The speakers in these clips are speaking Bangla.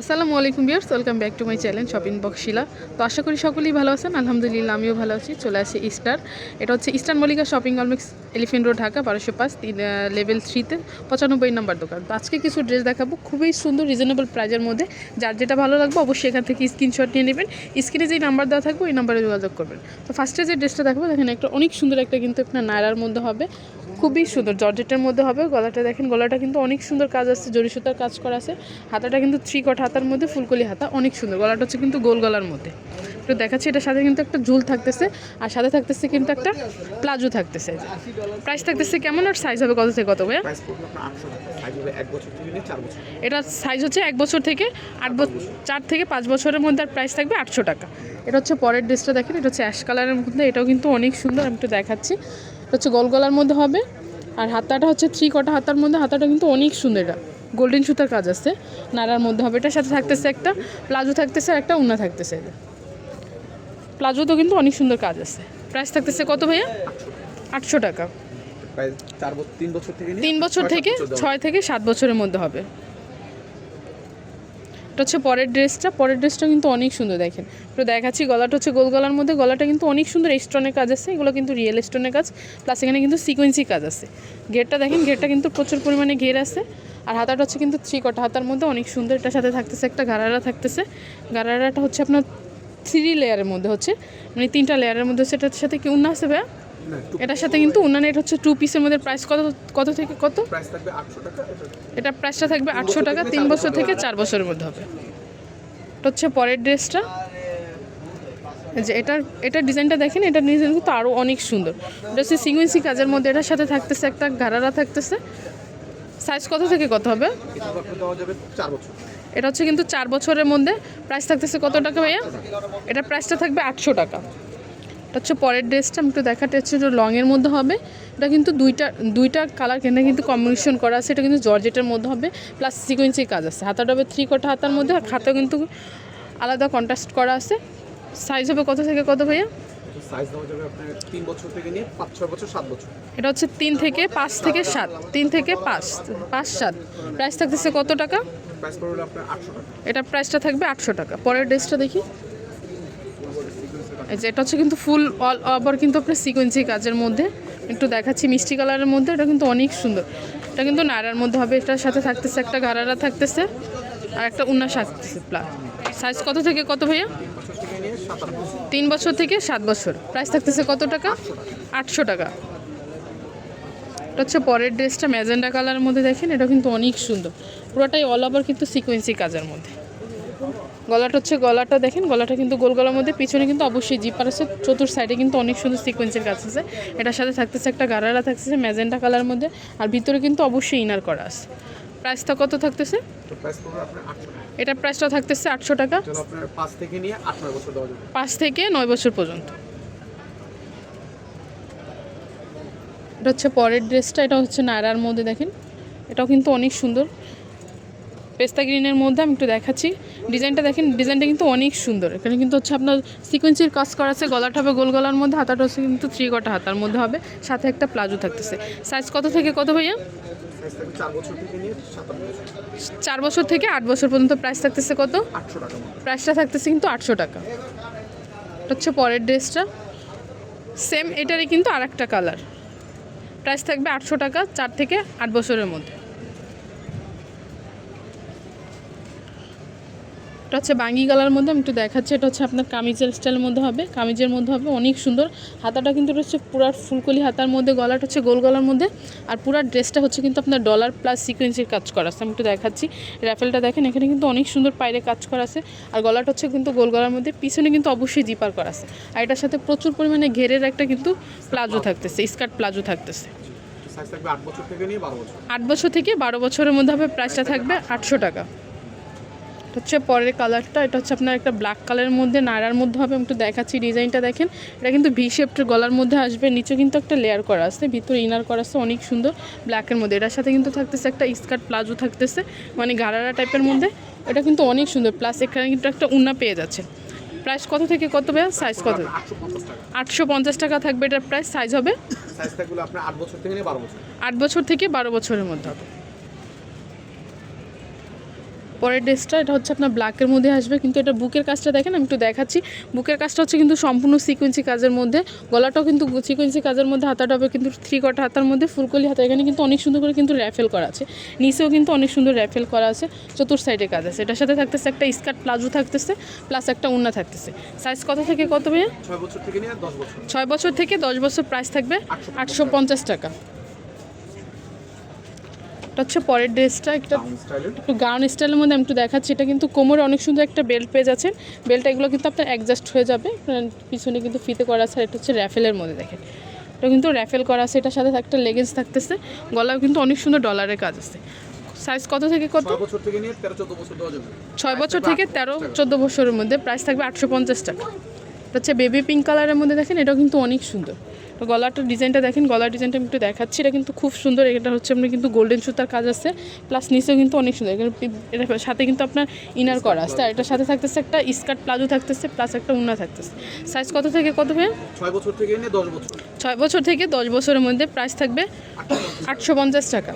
আসসালামু আলাইকুম viewers welcome back to my channel shopping box Shila. তো আশা করি সকলেই ভালো আছেন। আলহামদুলিল্লাহ, আমিও ভালো আছি। চলে আসি ইস্টার। এটা হচ্ছে Eastern Mallika Shopping Complex, Elephant Road, Dhaka, বারোশো পাঁচ, তিন লেভেল থ্রিতে, পঁচানব্বই নাম্বার দোকান। তো আজকে কিছু ড্রেস দেখাবো, খুবই সুন্দর রিজনেবল প্রাইজের মধ্যে। যার যেটা ভালো লাগবে, অবশ্যই এখান থেকে স্ক্রিনশট নিয়ে নেবেন। স্ক্রিনে যেই নাম্বার দেওয়া থাকবে, ওই নাম্বারে যোগাযোগ করবেন। তো ফার্স্টে যে ড্রেসটা দেখাবো, দেখেন একটা অনেক সুন্দর একটা কিন্তু আপনার নায়রার মধ্যে হবে। খুবই সুন্দর। জর্জেটের মধ্যে হবে গলাটা দেখেন গলাটা কিন্তু অনেক সুন্দর কাজ আছে জরি সুতার কাজ করা আছে। হাতাটা কিন্তু থ্রি কট হাতার মধ্যে ফুলকলি হাতা অনেক সুন্দর। গলাটা হচ্ছে কিন্তু গোল গলার মধ্যে। তো দেখাচ্ছি এটার সাথে কিন্তু একটা ঝুল থাকতেছে আর সাথে থাকতেছে কিন্তু একটা প্লাজো থাকতেছে। প্রাইস থাকতেছে কেমন আর সাইজ হবে কত থেকে কত ভাইয়া? এটা সাইজ হচ্ছে এক বছর থেকে আট বছর চার থেকে পাঁচ বছরের মধ্যে আর প্রাইস থাকবে আটশো টাকা। এটা হচ্ছে পরের ড্রেসটা দেখেন এটা হচ্ছে অ্যাশ কালারের মধ্যে এটাও কিন্তু অনেক সুন্দর আমি একটু দেখাচ্ছি। হচ্ছে গোল গলার মধ্যে হবে। আর হাতাটা হচ্ছে থ্রি কটা হাতার মধ্যে হাতাটা কিন্তু অনেক সুন্দর। এটা গোল্ডেন সুতার কাজ আছে। নাড়ার মধ্যে হবে এটার সাথে থাকতেছে একটা প্লাজো থাকতেছে আর একটা উন্না থাকতেছে। এটা প্লাজো তো কিন্তু অনেক সুন্দর কাজ আছে। প্রাইস থাকতেছে কত ভাইয়া? আটশো টাকা। প্রাইস চার তিন বছর থেকে তিন বছর থেকে ছয় থেকে সাত বছরের মধ্যে হবে। এটা হচ্ছে পরের ড্রেসটা পরের ড্রেসটা কিন্তু অনেক সুন্দর দেখেন। তো দেখাচ্ছি গলাটা হচ্ছে গোল গলার মধ্যে, গলাটা কিন্তু অনেক সুন্দর স্টোনের কাজ আছে, এগুলো কিন্তু রিয়েল স্টোনের কাজ প্লাস এখানে কিন্তু সিকোয়েন্সি কাজ আছে। ঘেরটা দেখেন, ঘেরটা কিন্তু প্রচুর পরিমাণে ঘের আছে, আর হাতাটা হচ্ছে কিন্তু থ্রি কটা হাতার মধ্যে অনেক সুন্দর, এটার সাথে থাকতেছে একটা গারারা থাকতেছে। গারারাটা হচ্ছে আপনার থ্রি লেয়ারের মধ্যে হচ্ছে মানে তিনটা লেয়ারের মধ্যে সেটার সাথে কি উন্না আছে ভাইয়া? এটার সাথে কিন্তু উন্না এটা হচ্ছে টু পিসের মধ্যে প্রাইস কত কত থেকে কত? প্রাইস থাকবে আটশো টাকা এটা প্রাইসটা থাকবে আটশো টাকা তিন বছর থেকে চার বছরের মধ্যে হবে। এটা হচ্ছে পরের ড্রেসটা। এই যে এটার এটার ডিজাইনটা দেখেন এটার ডিজাইন কিন্তু আরও অনেক সুন্দর। এটা হচ্ছে সিকুয়েন্সি কাজের মধ্যে এটার সাথে থাকতেছে একটা গারারা থাকতেছে। সাইজ কত থেকে কত হবে? এটা হচ্ছে কিন্তু চার বছরের মধ্যে। প্রাইস থাকতেছে কত টাকা ভাইয়া? এটা প্রাইসটা থাকবে আটশো টাকা। এটা হচ্ছে পরের ড্রেসটা আমি একটু দেখাতে হচ্ছে যে লংয়ের মধ্যে হবে। এটা কিন্তু দুইটা দুইটা কালার কেন কিন্তু কম্বিনেশন করা আছে এটা কিন্তু জর্জেটের মধ্যে হবে প্লাস সিকোয়েন্সি কাজ আছে। হাতাটা হবে থ্রি কটা হাতার মধ্যে আর খাতা কিন্তু আলাদা কন্ট্রাস্ট করা আছে। সাইজ হবে কত থেকে কত ভাইয়া? এটা হচ্ছে তিন থেকে পাঁচ থেকে সাত তিন থেকে পাঁচ পাঁচ সাত। প্রাইস থাকতেছে কত টাকা? এটা প্রাইসটা থাকবে আটশো টাকা। পরের ড্রেসটা দেখি। যে এটা হচ্ছে কিন্তু ফুল অল ওভার কিন্তু আপনার সিকোয়েন্সি কাজের মধ্যে। একটু দেখাচ্ছি মিষ্টি কালারের মধ্যে, এটা কিন্তু অনেক সুন্দর। এটা কিন্তু নাড়ার মধ্যে হবে, এটার সাথে থাকতেছে একটা গারারা থাকতেছে আর একটা উন্নাস থাকতেছে প্লাস সাইজ কত থেকে কত ভাইয়া? তিন বছর থেকে সাত বছর। প্রাইস থাকতেছে কত টাকা? আটশো টাকা। এটা হচ্ছে পরের ড্রেসটা ম্যাজেন্ডা কালারের মধ্যে দেখেন, এটা কিন্তু অনেক সুন্দর। পুরোটাই অল ওভার কিন্তু সিকোয়েন্সি কাজের মধ্যে। গলাটা হচ্ছে গলাটা দেখেন গলাটা কিন্তু গোল গলার মধ্যে পিছনে কিন্তু অবশ্যই জিপার আছে চতুর সাইডে কিন্তু অনেক সুন্দর সিকোয়েন্সের কাজ আছে। এটার সাথে থাকতেছে একটা গারারা থাকতেছে ম্যাজেন্টা কালার মধ্যে আর ভিতরে কিন্তু অবশ্যই ইনার করা আছে। প্রাইসটা কত থাকতেছে? এটার প্রাইসটা থাকতেছে আটশো টাকা। থেকে নিয়ে পাঁচ থেকে নয় বছর পর্যন্ত। এটা হচ্ছে পরের ড্রেসটা এটা হচ্ছে নায়রার মধ্যে দেখেন। এটাও কিন্তু অনেক সুন্দর। পেস্তা গ্রিনের মধ্যে আমি একটু দেখাচ্ছি। ডিজাইনটা দেখেন ডিজাইনটা কিন্তু অনেক সুন্দর। এখানে কিন্তু হচ্ছে আপনার সিকোয়েন্সির কাজ করা আছে গলাটা হবে গোল গলার মধ্যে হাতাটা হচ্ছে কিন্তু থ্রি কটা হাতার মধ্যে হবে সাথে একটা প্লাজো থাকতেছে। সাইজ কত থেকে কত ভাইয়া? চার বছর থেকে আট বছর পর্যন্ত প্রাইস থাকতেছে কত? প্রাইসটা থাকতেছে কিন্তু আটশো টাকা। হচ্ছে পরের ড্রেসটা। সেম এটারই কিন্তু আর একটা কালার প্রাইস থাকবে আটশো টাকা চার থেকে আট বছরের মধ্যে। এটা হচ্ছে বাঙ্গি কালার মধ্যে আমি একটু দেখাচ্ছি এটা হচ্ছে আপনার কামিজের স্টাইলের মধ্যে হবে। কামিজের মধ্যে হবে অনেক সুন্দর। হাতাটা কিন্তু হচ্ছে পুরা ফুলকলি হাতার মধ্যে গলাটা হচ্ছে গোল গলার মধ্যে। আর পুরা ড্রেসটা হচ্ছে কিন্তু আপনার ডলার প্লাস সিকোয়েন্সের কাজ করা আছে আমি একটু দেখাচ্ছি। র্যাফেলটা দেখেন এখানে কিন্তু অনেক সুন্দর পায়রে কাজ করা আছে। আর গলাটা হচ্ছে কিন্তু গোল গলার মধ্যে পিছনে কিন্তু অবশ্যই জিপার করা আছে। আর এটার সাথে প্রচুর পরিমাণে ঘেরের একটা কিন্তু প্লাজো থাকতেছে স্কার্ট প্লাজো থাকতেছে। আট বছর থেকে বারো বছরের মধ্যে হবে প্রাইসটা থাকবে আটশো টাকা। হচ্ছে পরের কালারটা এটা হচ্ছে আপনার একটা ব্ল্যাক কালারের মধ্যে নাড়ার মধ্যে হবে আমি একটু দেখাচ্ছি ডিজাইনটা দেখেন। এটা কিন্তু ভি শেপটের গলার মধ্যে আসবে নিচে কিন্তু একটা লেয়ার করা আছে ভিতরে ইনার করা আছে অনেক সুন্দর ব্ল্যাকের মধ্যে। এটার সাথে কিন্তু থাকতেছে একটা স্কার্ট প্লাজো থাকতেছে মানে গারারা টাইপের মধ্যে। এটা কিন্তু অনেক সুন্দর প্লাস এখানে কিন্তু একটা উন্না পেয়ে যাচ্ছে। প্রাইস কত থেকে কত ভাইয়া? সাইজ কত? আটশো পঞ্চাশ টাকা থাকবে এটার প্রাইস সাইজ হবে? আট বছর থেকে বারো বছরের মধ্যে হবে। পরের ড্রেসটা এটা হচ্ছে আপনার ব্ল্যাকের মধ্যে আসবে। কিন্তু এটা বুকের কাজটা দেখেন আমি একটু দেখাচ্ছি। বুকের কাজটা হচ্ছে কিন্তু সম্পূর্ণ সিকুয়েন্সি কাজের মধ্যে। গলাটাও কিন্তু সিকুয়েন্সি কাজের মধ্যে হাতাটা হবে কিন্তু থ্রি কটা হাতার মধ্যে। ফুলকলি হাতা এখানে কিন্তু অনেক সুন্দর করে কিন্তু র্যাফেল করা আছে। নিচেও কিন্তু অনেক সুন্দর র্যাফেল করা আছে। চতুর সাইডে কাজ আছে। এটার সাথে থাকতেছে একটা স্কার্ট প্লাজো থাকতেছে প্লাস একটা উন্না থাকতেছে। সাইজ কত থেকে কত ভাইয়া? ছয় বছর থেকে নিয়ে দশ বছর। থেকে দশ বছর প্রাইস থাকবে আটশো পঞ্চাশ টাকা। এটা হচ্ছে পরের ড্রেসটা একটা একটু গাউন স্টাইলের মধ্যে আমি একটু দেখাচ্ছি। এটা কিন্তু কোমরে অনেক সুন্দর একটা বেল্ট পেয়ে যাচ্ছেন। বেল্ট এগুলো কিন্তু আপনার অ্যাডজাস্ট হয়ে যাবে। পিছনে কিন্তু ফিতে করা আছে এটা হচ্ছে র্যাফেলের মধ্যে দেখেন। এটা কিন্তু র্যাফেল করা আছে এটার সাথে একটা লেগেন্স থাকতেছে। গলাও কিন্তু অনেক সুন্দর ডলারের কাজ আছে। সাইজ কত থেকে কত? ছয় বছর থেকে নিয়ে তেরো চোদ্দ বছর ছয় বছর থেকে তেরো চোদ্দ বছরের মধ্যে প্রাইস থাকবে আটশো পঞ্চাশ টাকা। হচ্ছে বেবি পিঙ্ক কালারের মধ্যে দেখেন এটাও কিন্তু অনেক সুন্দর। তো গলাটার ডিজাইনটা দেখেন গলার ডিজাইনটা আমি একটু দেখাচ্ছি এটা কিন্তু খুব সুন্দর এটা হচ্ছে আপনার কিন্তু গোল্ডেন সুতার কাজ আছে প্লাস নিচেও কিন্তু অনেক সুন্দর এটার সাথে কিন্তু আপনার ইনার করা আছে আর এটার সাথে থাকতেছে একটা স্কার্ট প্লাজো থাকতেছে প্লাস একটা উন্না থাকতেছে। সাইজ কত থেকে কত ভাই ছয় বছর থেকে দশ বছর। ছয় বছর থেকে দশ বছরের মধ্যে প্রাইস থাকবে আটশো পঞ্চাশ টাকা।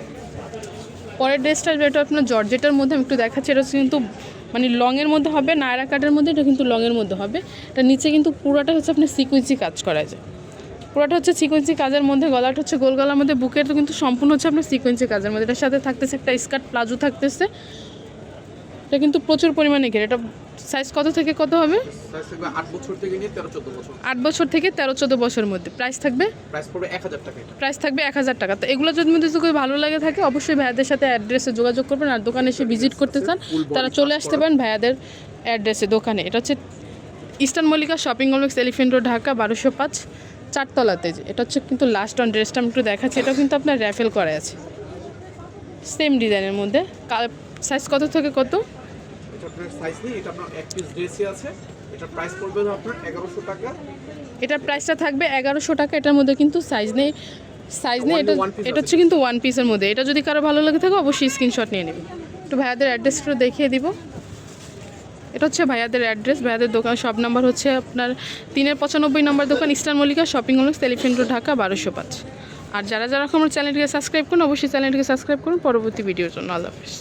পরের ড্রেসটা যেটা আপনার জর্জেটার মধ্যে আমি একটু দেখাচ্ছি এটা হচ্ছে কিন্তু মানে লংয়ের মধ্যে হবে, নায়রা কাটের মধ্যে, এটা কিন্তু লংয়ের মধ্যে হবে। এটা নিচে কিন্তু পুরোটা হচ্ছে আপনার সিকুয়েন্সি কাজ করা যায় পুরোটা হচ্ছে সিকুয়েন্সি কাজের মধ্যে, গলাটা হচ্ছে গোল গলার মধ্যে বুকের তো কিন্তু সম্পূর্ণ হচ্ছে আপনার সিকুয়েন্সি কাজের মধ্যে। এটার সাথে থাকতেছে একটা স্কার্ট, প্লাজো থাকতেছে। এটা কিন্তু প্রচুর পরিমাণে ঘের এটা সাইজ কত থেকে কত হবে? আট বছর থেকে নিয়ে তেরো চোদ্দ বছর। আট বছর থেকে তেরো চোদ্দ বছরের মধ্যে। প্রাইস থাকবে? প্রাইস পড়বে এক হাজার টাকা প্রাইস থাকবে এক হাজার টাকা। তো এগুলো যদি মধ্যে যদি ভালো লাগে থাকে অবশ্যই ভাইয়াদের সাথে অ্যাড্রেসে যোগাযোগ করবেন। আর দোকানে এসে ভিজিট করতে চান তারা চলে আসতে পারেন ভাইয়াদের অ্যাড্রেসে দোকানে। এটা হচ্ছে Eastern Mallika Shopping Complex Elephant Road Dhaka বারোশো পাঁচ চারতলাতে। যে এটা হচ্ছে কিন্তু লাস্ট অন ড্রেসটা আমি একটু দেখাচ্ছি। এটাও কিন্তু আপনার র্যাফেল করা আছে। সেম ডিজাইনের মধ্যে। সাইজ কত থেকে কত? এটা আপনার সাইজ নেই এটা আপনার এক পিস ড্রেসই আছে। এটা প্রাইস পড়বে আপনার এগারোশো টাকা। এটার প্রাইসটা থাকবে এগারোশো টাকা এটার মধ্যে কিন্তু সাইজ নেই। সাইজ নেই এটা এটা হচ্ছে কিন্তু ওয়ান পিসের মধ্যে। এটা যদি কারও ভালো লাগে থাকে অবশ্যই স্ক্রিনশট নিয়ে নেবে। একটু ভাইয়াদের অ্যাড্রেসটা দেখিয়ে দিব। এটা হচ্ছে ভাইয়াদের অ্যাড্রেস ভাইয়াদের দোকান। সব নাম্বার হচ্ছে আপনার তিনের পঁচানব্বই নম্বর দোকান Eastern Mallika Shopping Complex Elephant Road Dhaka বারোশো পাঁচ। আর যারা যারা আমার চ্যানেলটিকে সাবস্ক্রাইব করুন অবশ্যই চ্যানেলটিকে সাবস্ক্রাইব করুন। পরবর্তী ভিডিওর জন্য আল্লাহ হাফিজ।